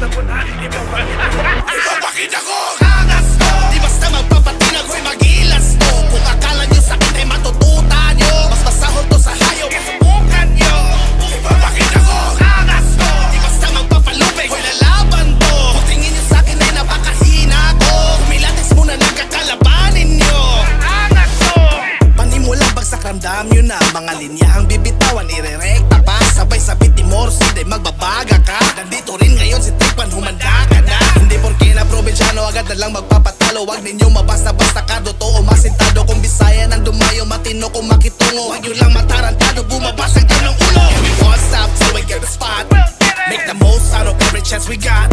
na ko Ipapakita ang Di basta magpapatinag ko'y mag-ilas to Kung akala nyo sa akin ay matututa Mas masahol to sa hayo, masubukan nyo Ipapakita ko ang Di basta magpapalupay ko'y lalaban to tingin nyo sa akin ay napakahina ko Kumilatis muna nagkakalabanin nyo Ang asto Panimulang bagsak ramdam nyo na. Mga linya ang bibitawan, ire amor Sante magbabaga ka. Nandito rin ngayon si Tekpan humanda ka na. Hindi porke na probinsyano agad na lang magpapatalo. Huwag ninyo mabasta-basta ka Totoo masintado. Kung Bisaya ng dumayo Matino kung makitungo. Huwag nyo lang matarantado Bumabasag ka ng ulo. Everyone stop till we get the spot. Make the most out of every chance we got.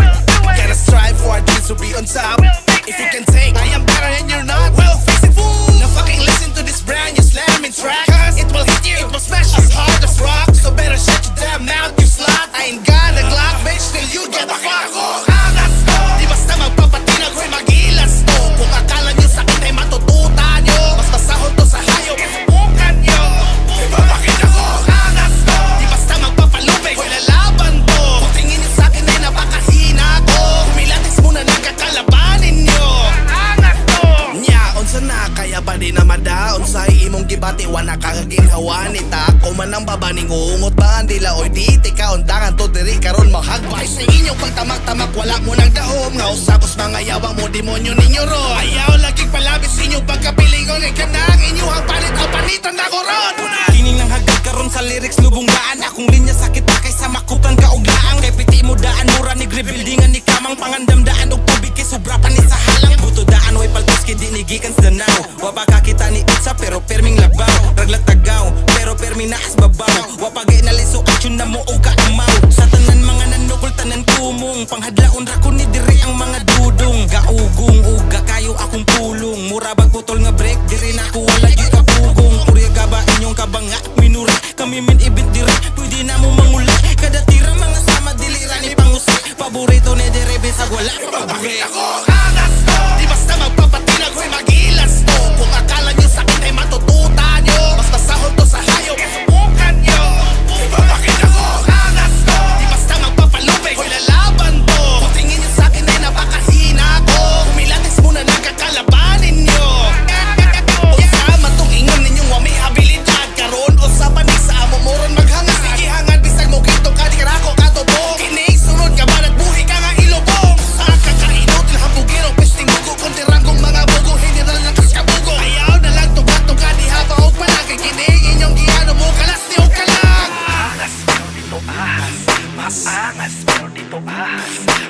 Gibati wala kagaginhawa ni ta. Ako man ang babaning uungot ba? Ang dila oy di tika undangan to. Diri karon mahagbay sa inyong pagtamak-tamak. Wala mo nang daom nga usakos mga yawang mo demonyo ninyo ro. Ayaw lagi palabis inyong pagkapilingon kay kanang inyong palit o panitan na ko ron Kining ng hagad karon sa lyrics lubong daan. Akong linya sakit pa kaysa makutan ka og laang. Kay piti mo daan mura ni rebuildingan ni kamang pangandamdaan og tubig kay sobra pa ni sa halang. Buto daan way paltos kay di pulong Mura bag putol nga break diri na ako wala gyud kapugong Purya ka ba inyong kabanga minura Kami min ibit diri pwede na mo manguli Kada tira mga sama dilira ni pangusi Paborito ni diri bisag wala Bakit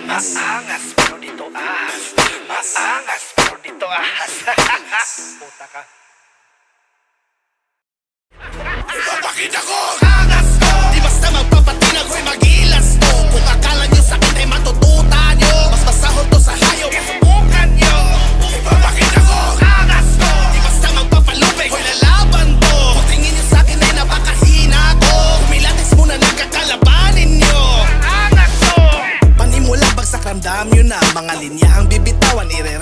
Maangas. Pero dito ahas. Maangas pero dito ahas. Puta ka linya ang bibitawan Ire